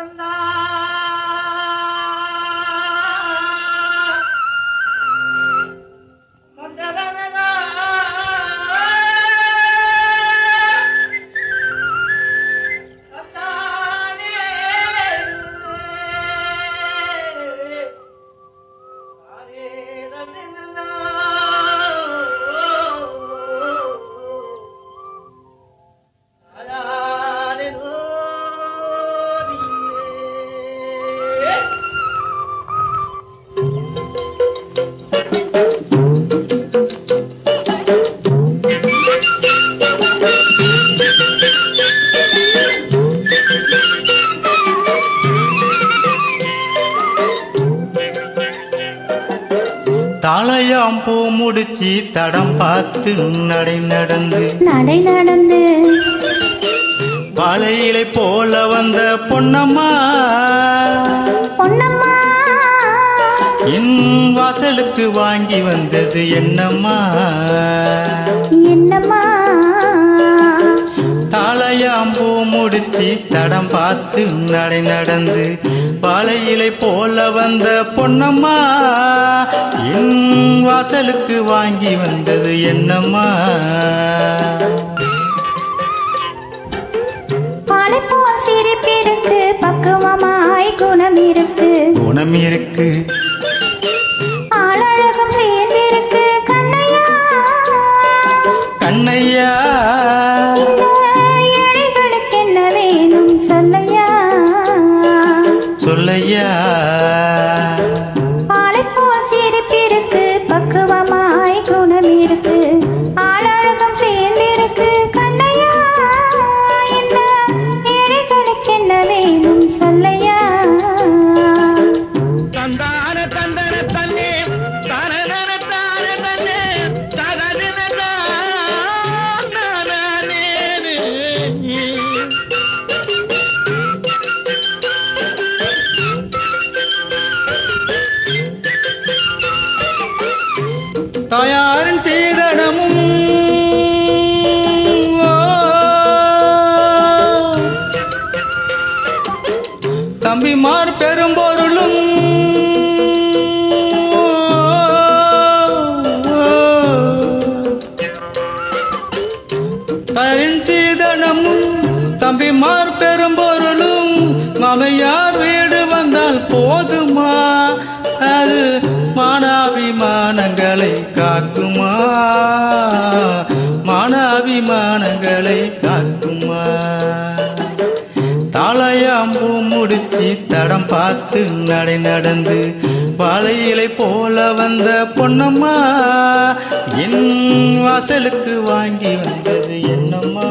I'm not. தாளையாம் பூ முடிச்சு தடம் பார்த்து நடை நடந்து. நடை நடந்து. வாழையிலை போல வந்த பொன்னம்மா. பொன்னம்மா. என் வாசலுக்கு வாங்கி வந்தது என்னம்மா. என்னம்மா? பூ முடிச்சு தடம் பார்த்து நடை நடந்து வாழையிலை போல வந்த பொன்னம்மா என் வாசலுக்கு வாங்கி வந்தது என்னம்மா? பாலை போல் சிரிப்பிருக்கு பக்குவமாய் குணம் இருக்கு. மாமையார் வீடு வந்தால் போதுமா? அது மானாபிமானங்களை காக்குமா? மானாபிமானங்களை காக்குமா? தாளையாம்பூ முடிச்சு தடம் பார்த்து நடை நடந்து வாழையிலை போல வந்த பொன்னம்மா என் வாசலுக்கு வாங்கி வந்தது என்னம்மா?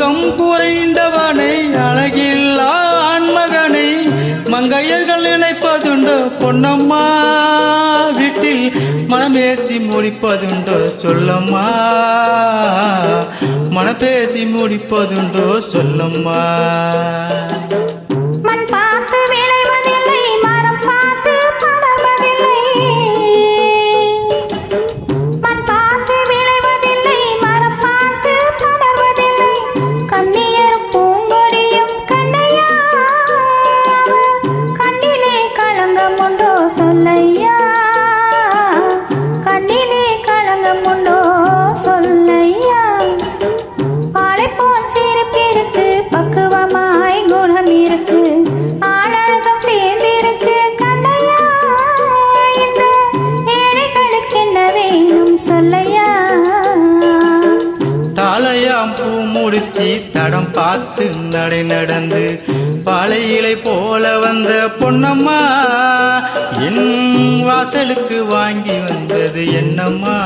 அங்கம் குறைந்தவனை அழகில்லா ஆண்மகனை மங்கையர்கள் நினை பொன்னம்மா வீட்டில் மனமேசி முடிப்பதுண்டோ சொல்லம்மா. மனப்பேசி முடிப்பதுண்டோ சொல்லம்மா. சொல்லையா? கண்ணிலே களங்கம் உண்டோ சொல்லையா? வாழைப்போல் சிரிப்பிருக்கு பக்குவமாய் குணம் இருக்கு. ஆளழகம் சேர்ந்திருக்கு கண்ணையா இந்த ஏழைகளுக்கு என்ன வேணும் சொல்லையா? தாளையாம் பூ முடிச்சு தடம் பார்த்து நடை நடந்து பாலையிலை போல வந்த பொன்னம்மா என் வாசலுக்கு வாங்கி வந்தது என்னம்மா?